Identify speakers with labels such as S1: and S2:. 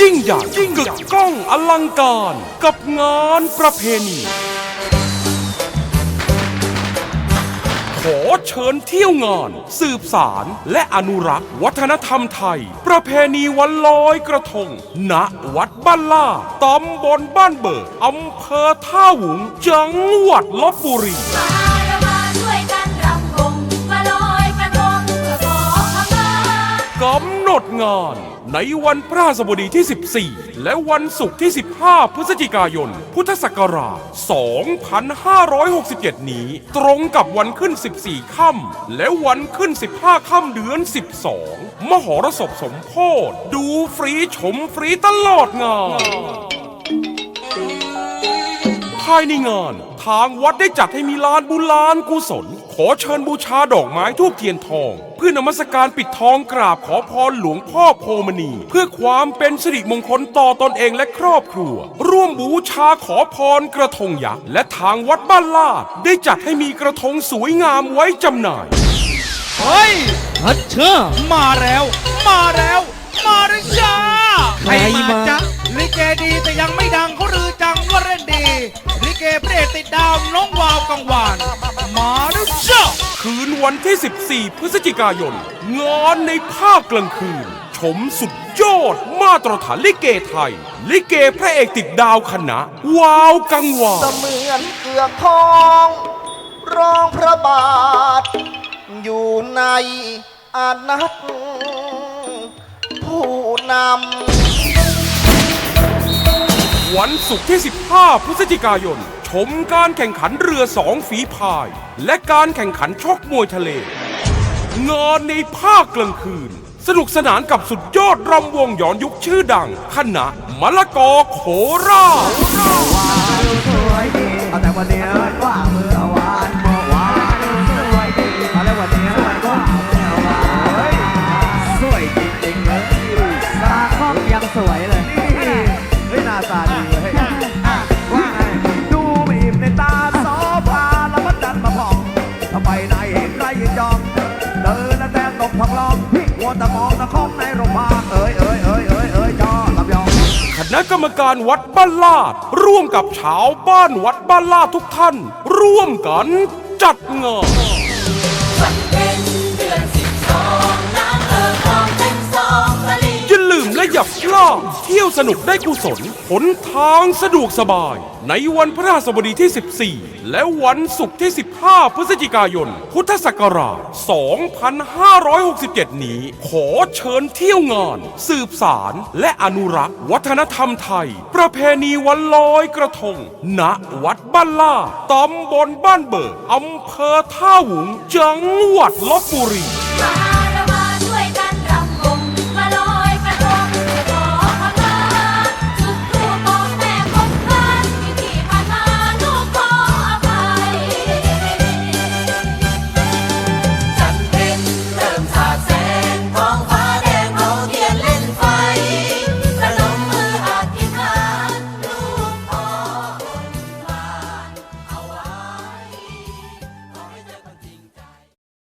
S1: ยิ่งใหญ่ยิ่งกึกก้องอลังการกับงานประเพณี ขอเชิญเที่ยวงาน สืบสารและอนุรักษ์วัฒนธรรมไทย ประเพณีวันลอยกระทง ณ วัดบ้านล่าตำบลบ้านเบิกอำเภอท่าหุงจังหวัดลบบุรี หนดงาน ในวันพระสบดีที่ 14 และวันศุกร์ที่ 15 พฤศจิกายน พุทธศักราช 2567 นี้ ตรงกับวันขึ้น 14 ค่ำและวันขึ้น 15 ค่ำเดือน 12 มหรสพสมโพธดูฟรีชมฟรีตลอดงาน ภายในงาน ทางวัดได้จัดให้มีลานบุญลานกุศล ขอเชิญบูชาดอกไม้ทูบเทียนทอง เพื่อนมัสการปิดทองกราบขอพรหลวงพ่อโพมณี เพื่อความเป็นสิริมงคลต่อตนเองและครอบครัว ร่วมบูชาขอพรกระทงยักษ์และทางวัดบ้านลาด ได้จัดให้มีกระทงสวยงามไว้จำหน่าย
S2: เฮ้ย
S3: ฮัทเชอร์
S2: มาแล้ว มาแล้ว มาแล้วจ้า
S3: ใครมา
S2: จ๊ะลิเกดีแต่ยังไม่ เกพระเอกติดดาวน้องวาวกังวาน มาแล้วจ้า
S1: คืนวันที่ 14 พฤศจิกายนงานในภาคกลางคืน ชมสุดยอดมาตรฐานลิเกไทย ลิเกพระเอกติดดาวคณะ วาวกังวาน
S4: เสมือนเกือกทองรองพระบาท อยู่ในอานัตผู้นำ
S1: วันศุกร์ที่ 15 พฤศจิกายน ชมการแข่งขันเรือสองฝีพาย และการแข่งขันชกมวยทะเล งานในภาคกลางคืน สนุกสนานกับสุดยอดรำวงย้อนยุคชื่อดัง คณะมะละกอโคราช
S5: เอาแต่วันเมื่อว น้าตาดีเลยว่าไงดูไม่อิ่มในตาโซฟาแล้วมันดันมาพองถ้าไปไหนเห็นใครยืนจองเดินแล้วแดงตกทองลองวัวตะมองตะคองในโรงพาเอ้ยเอ้ยเอ้ยเอ้ยเอ้ยจอลำยอง
S1: คณะกรรมการวัดบ้านลาด ร่วมกับชาวบ้านวัดบ้านลาดทุกท่าน ร่วมกันจัดงาน
S6: วันเพ็น
S1: ย่าพลาเที่ยวสนุกได้กุศลหนทางสะดวกสบาย ในวันพระราชบดีที่ 14 และวันศุกร์ที่ 15 พฤศจิกายน พุทธศักราช 2567 นี้ ขอเชิญเที่ยวงาน สืบสารและอนุรักษ์ วัฒนธรรมไทย ประเพณีวันลอยกระทง ณ วัดบ้านล่าตำบลบ้านเบิกอำเภอท่าหุง จังหวัดลบบุรี